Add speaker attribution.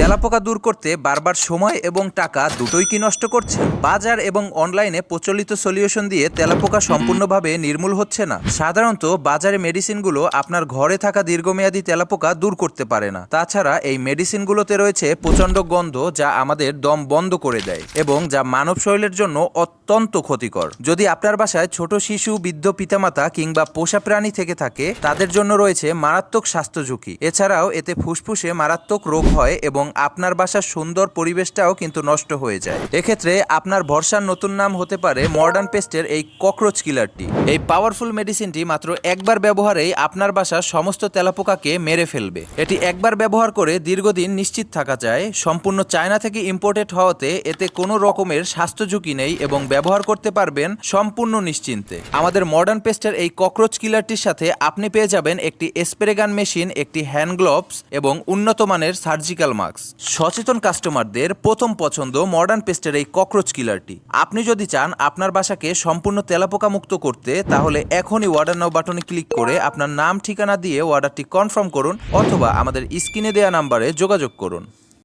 Speaker 1: তেলাপোকা দূর করতে বারবার সময় এবং টাকা দুটোই কি নষ্ট করছে? বাজার এবং অনলাইনে প্রচলিত সলিউশন দিয়ে তেলাপোকা সম্পূর্ণভাবে নির্মূল হচ্ছে না। সাধারণত বাজারে মেডিসিনগুলো আপনার ঘরে থাকা দীর্ঘমেয়াদী তেলাপোকা দূর করতে পারে না। তাছাড়া এই মেডিসিনগুলোতে রয়েছে প্রচণ্ড গন্ধ যা আমাদের দম বন্ধ করে দেয় এবং যা মানব শরীরের জন্য অত্যন্ত ক্ষতিকর। যদি আপনার বাসায় ছোট শিশু, বৃদ্ধ পিতামাতা কিংবা পোষা প্রাণী থেকে থাকে, তাদের জন্য রয়েছে মারাত্মক স্বাস্থ্য ঝুঁকি। এছাড়াও এতে ফুসফুসে মারাত্মক রোগ হয় এবং আপনার বাসার সুন্দর পরিবেশটাও কিন্তু নষ্ট হয়ে যায়। এক্ষেত্রে আপনার ভরসার নতুন নাম হতে পারে মডার্ন পেস্টের এই ককরোচ কিলারটি এই পাওয়ারফুল মেডিসিনটি মাত্র একবার ব্যবহারেই আপনার বাসার সমস্ত তেলাপোকাকে মেরে ফেলবে। এটি একবার ব্যবহার করে দীর্ঘদিন নিশ্চিত থাকা যায়। সম্পূর্ণ চায়না থেকে ইম্পোর্টেড হওয়াতে এতে কোনো রকমের স্বাস্থ্য ঝুঁকি নেই এবং ব্যবহার করতে পারবেন সম্পূর্ণ নিশ্চিন্তে। আমাদের মডার্ন পেস্টের এই ককরোচ কিলারটির সাথে আপনি পেয়ে যাবেন একটি স্প্রে গান মেশিন একটি হ্যান্ড গ্লোভস এবং উন্নত মানের সার্জিক্যাল মাস্ক সচেতন কাস্টমারদের প্রথম পছন্দ মডার্ন পেস্টের এই ককরোচ কিলারটি আপনি যদি চান আপনার বাসাকে সম্পূর্ণ তেলাপোকা মুক্ত করতে, তাহলে এখনই অর্ডার নাও বাটনে ক্লিক করে আপনার নাম ঠিকানা দিয়ে অর্ডারটি কনফার্ম করুন অথবা আমাদের স্ক্রিনে দেওয়া নাম্বারে যোগাযোগ করুন।